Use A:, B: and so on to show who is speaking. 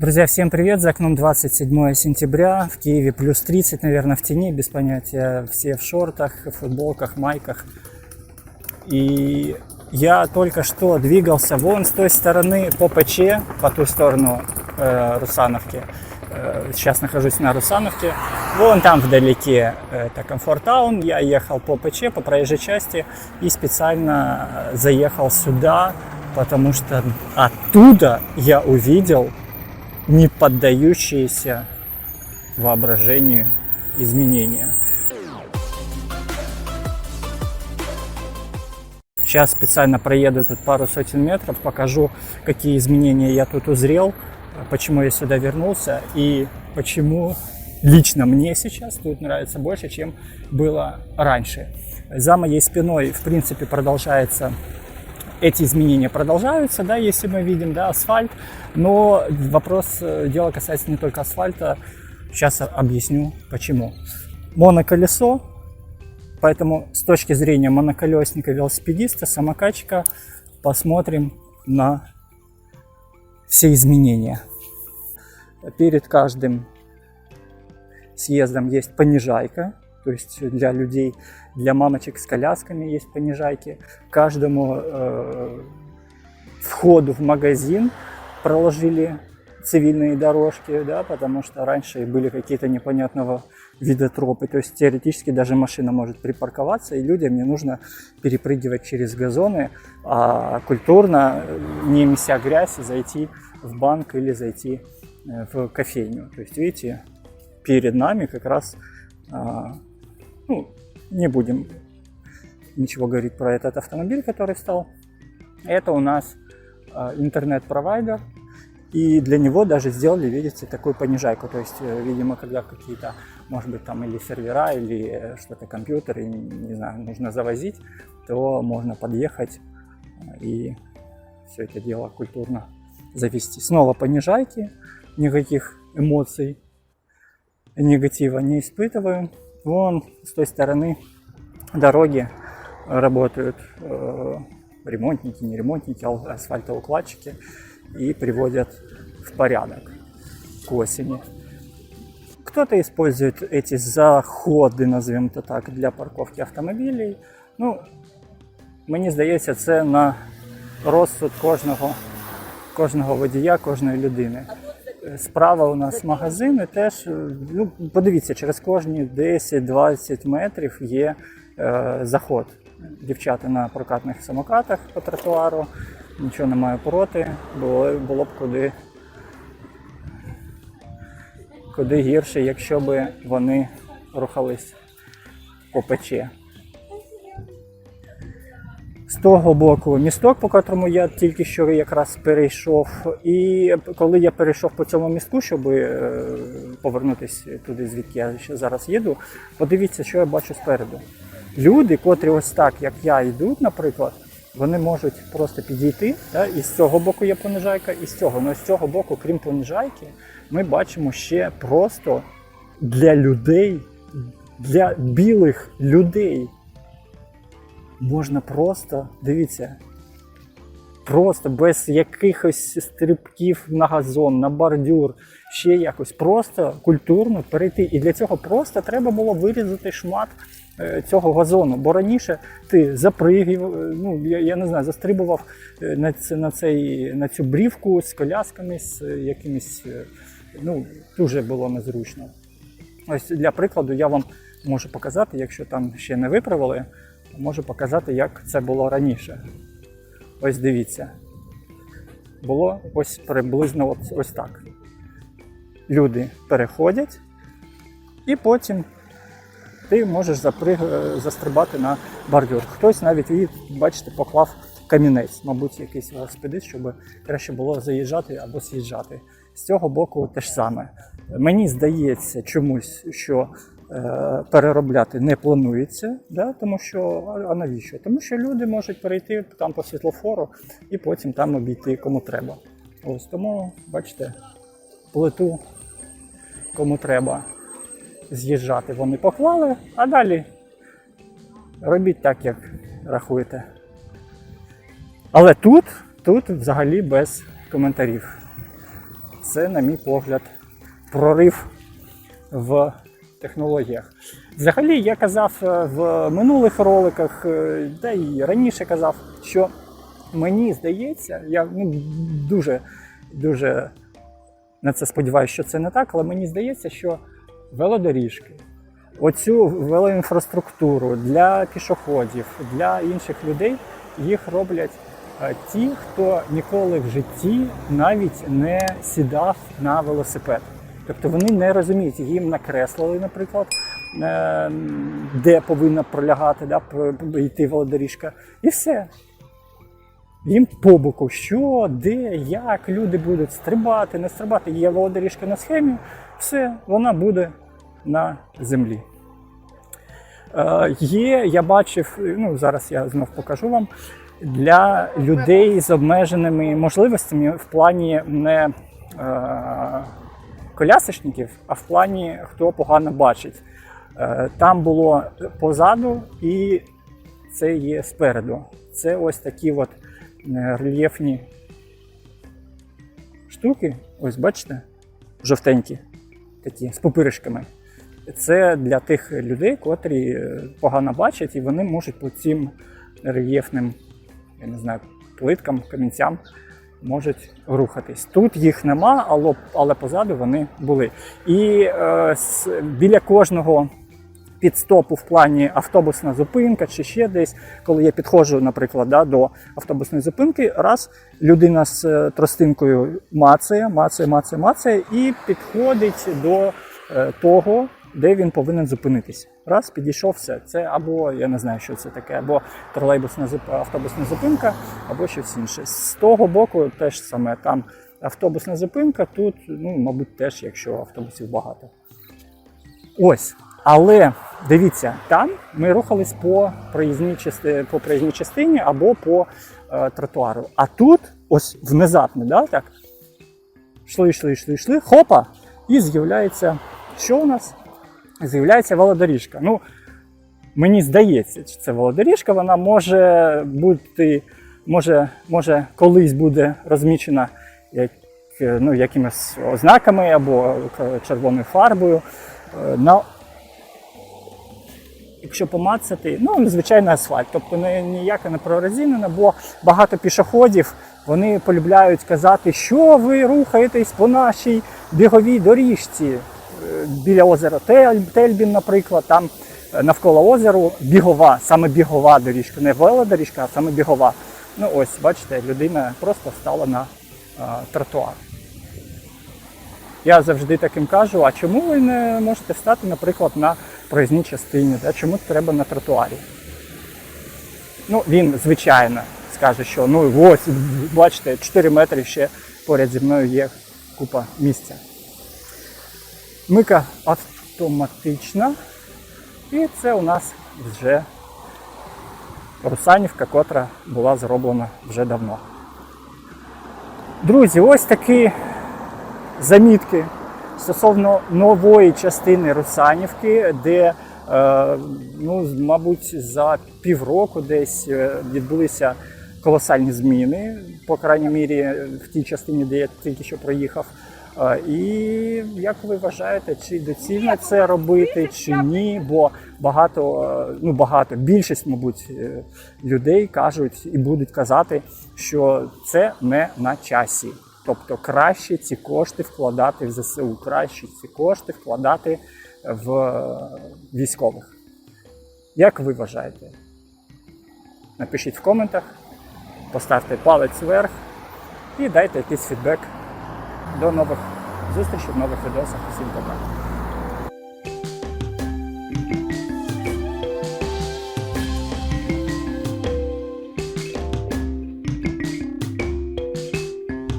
A: Друзья, всем привет! За окном 27 сентября. В Киеве плюс 30, наверное, в тени, без понятия. Все в шортах, футболках, майках. И я только что двигался вон с той стороны по ПЧ, по ту сторону э, Русановки. Э, сейчас нахожусь на Русановке. Вон там вдалеке э, это Комфорт-таун. Я ехал по ПЧ, по проезжей части и специально заехал сюда, потому что оттуда я увидел не поддающиеся воображению изменения. Сейчас специально проеду тут пару сотен метров, покажу, какие изменения я тут узрел, почему я сюда вернулся и почему лично мне сейчас тут нравится больше, чем было раньше. За моей спиной, в принципе, продолжается эти изменения продолжаются, да, если мы видим, да, асфальт, но вопрос, э, дело касается не только асфальта, сейчас объясню почему. Моноколесо, поэтому с точки зрения моноколесника, велосипедиста, самокатчика, посмотрим на все изменения. Перед каждым съездом есть понижайка, то есть для людей, для мамочек с колясками есть понижайки. Каждому э, входу в магазин проложили цивильные дорожки, да, потому что раньше были какие-то непонятного вида тропы. То есть теоретически даже машина может припарковаться, и людям не нужно перепрыгивать через газоны, а культурно, не меся грязь, зайти в банк или зайти э, в кофейню. То есть, видите, перед нами как раз а, ну, не будем ничего говорить про этот автомобиль, который стал. Это у нас э, интернет-провайдер. И для него даже сделали, видите, такую понижайку. То есть, э, видимо, когда какие-то, может быть, там или сервера, или э, что-то компьютеры, не знаю, нужно завозить, то можно подъехать э, и все это дело культурно завести. Снова понижайки, никаких эмоций, негатива не испытываю. Вон с той стороны дороги работают э, ремонтники, не ремонтники, а асфальтоукладчики и приводят в порядок к осени. Кто-то использует эти заходи, назовем это так, для парковки автомобілів. Ну, мені здається, це на розсуд кожного, кожного водія, кожної людини. Справа у нас магазини теж. е, Ну, подивіться, через кожні 10-20 метрів є е, заход. Дівчата на прокатних самокатах по тротуару. Нічого не маю проти, було, було б куди, куди гірше, якщо б вони рухались по пече. З того боку місток, по котрому я тільки що якраз перейшов. І коли я перейшов по цьому містку, щоб е, повернутися туди, звідки я ще зараз їду, подивіться, що я бачу спереду. Люди, котрі ось так, як я, йдуть, наприклад, вони можуть просто підійти. Да, і з цього боку є понижайка, і з цього. Ну з цього боку, крім понижайки, ми бачимо ще просто для людей, для білих людей можна просто, дивіться, просто без якихось стрибків на газон, на бордюр, ще якось, просто культурно перейти. І для цього просто треба було вирізати шмат е, цього газону. Бо раніше ти запригів, е, ну я, я не знаю, застрибував е, на, це, на, цей, на цю брівку з колясками, з якимись, ну, дуже було незручно. Ось для прикладу я вам можу показати, якщо там ще не виправили, можу показати, як це було раніше. Ось дивіться. Було ось приблизно ось, так. Люди переходять, і потім ти можеш заприг... е, застрибати на бордюр. Хтось навіть, і, бачите, поклав камінець, мабуть, якийсь велосипедист, щоб краще було заїжджати або з'їжджати. З цього боку те ж саме. Мені здається чомусь, що переробляти не планується, да? тому що а навіщо? Тому що люди можуть перейти там по світлофору і потім там обійти кому треба. Ось тому, бачите, плиту кому треба з'їжджати, вони поклали, а далі робіть так, як рахуєте. Але тут, тут взагалі без коментарів. Це, на мій погляд, прорив в технологіях. Взагалі, я казав е, в минулих роликах, е, та й раніше казав, що мені здається, я ну, дуже, дуже на це сподіваюся, що це не так, але мені здається, що велодоріжки, оцю велоінфраструктуру для пішоходів, для інших людей, їх роблять е, ті, хто ніколи в житті навіть не сідав на велосипед. Тобто вони не розуміють, їм накреслили, наприклад, е, де повинна пролягати, да, йти велодоріжка, і все. Їм по боку, що, де, як люди будуть стрибати, не стрибати. Є велодоріжка на схемі, все, вона буде на землі. Е, є, я бачив, ну зараз я знов покажу вам, для людей з обмеженими можливостями в плані не е, колясочників, а в плані хто погано бачить. Е, там було позаду і це є спереду. Це ось такі от е, рельєфні штуки. Ось бачите, жовтенькі, такі з пупиришками. Це для тих людей, котрі е, погано бачать, і вони можуть по цим рельєфним, я не знаю, плиткам, камінцям можуть рухатись. Тут їх нема, але, але позаду вони були. І е, с, біля кожного підстопу в плані автобусна зупинка чи ще десь, коли я підходжу, наприклад, да, до автобусної зупинки, раз людина з е, тростинкою мацає, мацає, мацає, мацає і підходить до е, того, де він повинен зупинитися. Раз, підійшов все. Це або я не знаю, що це таке, або тролейбусна автобусна зупинка, або щось інше. З того боку теж саме там автобусна зупинка, тут, ну, мабуть, теж, якщо автобусів багато. Ось. Але дивіться, там ми рухались по проїзній частині, по проїзній частині або по е, тротуару. А тут, ось внезапно, да, так, йшли, йшли, йшли, йшли, хопа, і з'являється, що у нас? З'являється велодоріжка. Ну, мені здається, що це велодоріжка, вона може бути, може, може колись буде розмічена як, ну, якимись ознаками або червоною фарбою. Е, На якщо помацати, ну, звичайний асфальт, тобто ніяка не прорезинена, бо багато пішоходів вони полюбляють казати, що ви рухаєтесь по нашій біговій доріжці біля озера Тельбін, наприклад, там е, навколо озеру бігова, саме бігова доріжка, не велодоріжка, а саме бігова. Ну ось, бачите, людина просто стала на а, тротуар. Я завжди таким кажу, а чому ви не можете стати, наприклад, на проїзній частині? Да? Чому треба на тротуарі? Ну, він, звичайно, скаже, що ну ось, бачите, 4 метри ще поряд зі мною є купа місця. Мика автоматична. І це у нас вже Русанівка, котра була зроблена вже давно. Друзі, ось такі замітки стосовно нової частини Русанівки, де, е, ну, мабуть, за півроку десь е, відбулися колосальні зміни, по крайній мірі в тій частині, де я тільки що проїхав. І як ви вважаєте, чи доцільно це робити, чи ні? Бо багато, е, ну багато, більшість, мабуть, е, людей кажуть і будуть казати, що це не на часі. Тобто краще ці кошти вкладати в ЗСУ, краще ці кошти вкладати в е, військових. Як ви вважаєте? Напишіть в коментах, поставте палець вверх і дайте якийсь фідбек. До нових зустрічей нових відосах. Всім пока.